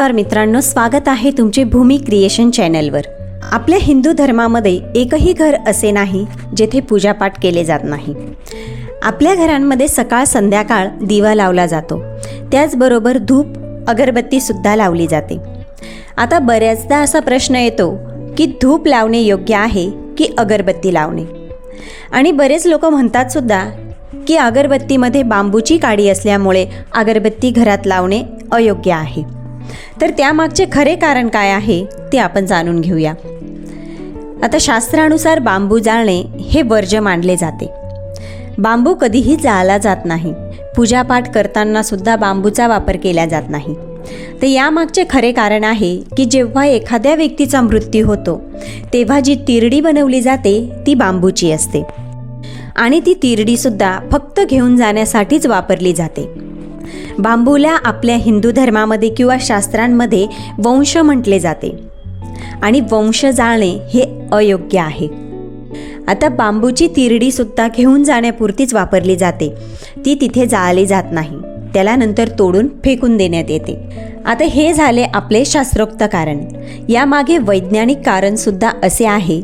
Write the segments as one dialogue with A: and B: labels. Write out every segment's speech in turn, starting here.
A: नमस्कार मित्रांनो स्वागत आहे तुमचे भूमी क्रिएशन चॅनलवर. आपल्या हिंदू धर्मामध्ये एकही घर असे नाही जेथे पूजापाठ केले जात नाही. आपल्या घरांमध्ये सकाळ संध्याकाळ दिवा लावला जातो. त्याचबरोबर धूप अगरबत्तीसुद्धा लावली जाते. आता बऱ्याचदा असा प्रश्न येतो की धूप लावणे योग्य आहे की अगरबत्ती लावणे? आणि बरेच लोक म्हणतातसुद्धा की अगरबत्तीमध्ये बांबूची काडी असल्यामुळे अगरबत्ती घरात लावणे अयोग्य आहे. तर त्यामागचे खरे कारण काय आहे ते आपण जाणून घेऊया. आता शास्त्रानुसार बांबू जाळणे हे वर्ज्य मानले जाते. बांबू कधीही जाळला जात नाही. पूजापाठ करताना सुद्धा बांबूचा वापर केला जात नाही. तर यामागचे खरे कारण आहे की जेव्हा एखाद्या व्यक्तीचा मृत्यू होतो तेव्हा जी तिरडी बनवली जाते ती बांबूची असते. आणि ती तिरडीसुद्धा फक्त घेऊन जाण्यासाठीच वापरली जाते. बांबूला आपल्या हिंदू धर्मामध्ये किंवा शास्त्रांमध्ये वंश म्हटले जाते. आणि वंश जाळणे हे अयोग्य आहे. आता बांबूची तिरडीसुद्धा घेऊन जाण्यापुरतीच वापरली जाते. ती तिथे जाळली जात नाही. त्याला नंतर तोडून फेकून देण्यात येते. आता हे झाले आपले शास्त्रोक्त कारण. यामागे वैज्ञानिक कारणसुद्धा असे आहे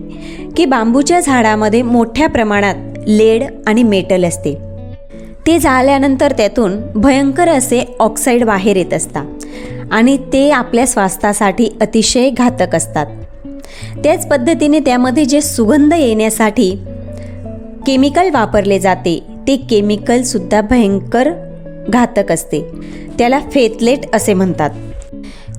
A: की बांबूच्या झाडामध्ये मोठ्या प्रमाणात लेड आणि मेटल असते. ते झाल्यानंतर त्यातून भयंकर असे ऑक्साईड बाहेर येत असतात आणि ते आपल्या स्वास्थ्यासाठी अतिशय घातक असतात. त्याच पद्धतीने त्यामध्ये जे सुगंध येण्यासाठी केमिकल वापरले जाते ते केमिकलसुद्धा भयंकर घातक असते. त्याला फेथलेट असे म्हणतात.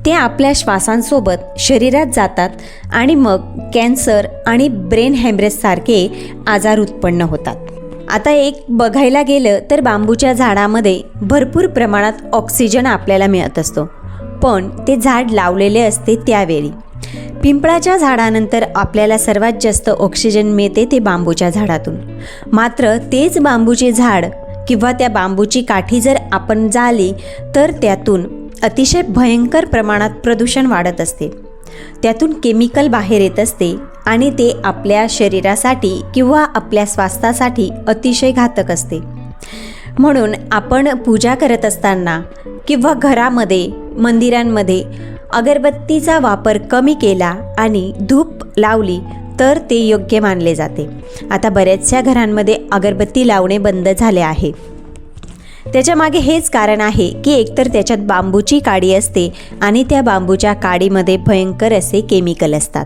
A: ते आपल्या श्वासांसोबत शरीरात जातात आणि मग कॅन्सर आणि ब्रेन हॅमरेजसारखे आजार उत्पन्न होतात. आता एक बघायला गेलं तर बांबूच्या झाडामध्ये भरपूर प्रमाणात ऑक्सिजन आपल्याला मिळत असतो. पण ते झाड लावलेले असते त्यावेळी. पिंपळाच्या झाडानंतर आपल्याला सर्वात जास्त ऑक्सिजन मिळते ते बांबूच्या झाडातून. मात्र तेच बांबूचे झाड किंवा त्या बांबूची काठी जर आपण जाली तर त्यातून अतिशय भयंकर प्रमाणात प्रदूषण वाढत असते. त्यातून केमिकल बाहेर येत असते आणि ते आपल्या शरीरासाठी किंवा आपल्या स्वास्थ्यासाठी अतिशय घातक असते. म्हणून आपण पूजा करत असताना किंवा घरामध्ये मंदिरांमध्ये अगरबत्तीचा वापर कमी केला आणि धूप लावली तर ते योग्य मानले जाते. आता बऱ्याचशा घरांमध्ये अगरबत्ती लावणे बंद झाले आहे. त्याच्यामागे हेच कारण आहे की एकतर त्याच्यात बांबूची काडी असते आणि त्या बांबूच्या काडीमध्ये भयंकर असे केमिकल असतात.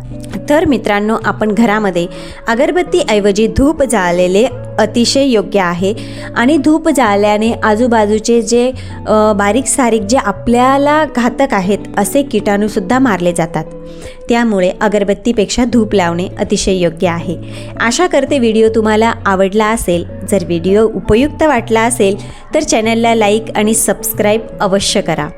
A: तर मित्रांनो आपण घरामध्ये अगरबत्तीऐवजी धूप जाळलेले अतिशय योग्य आहे आणि धूप जाळल्याने आजूबाजूचे जे बारीक सारीक जे आपल्याला घातक आहेत असे किटाणूसुद्धा मारले जातात. त्यामुळे अगरबत्तीपेक्षा धूप लावणे अतिशय योग्य आहे. आशा करते व्हिडिओ तुम्हाला आवडला असेल. जर व्हिडिओ उपयुक्त वाटला असेल तर चॅनलला लाईक आणि सबस्क्राईब अवश्य करा.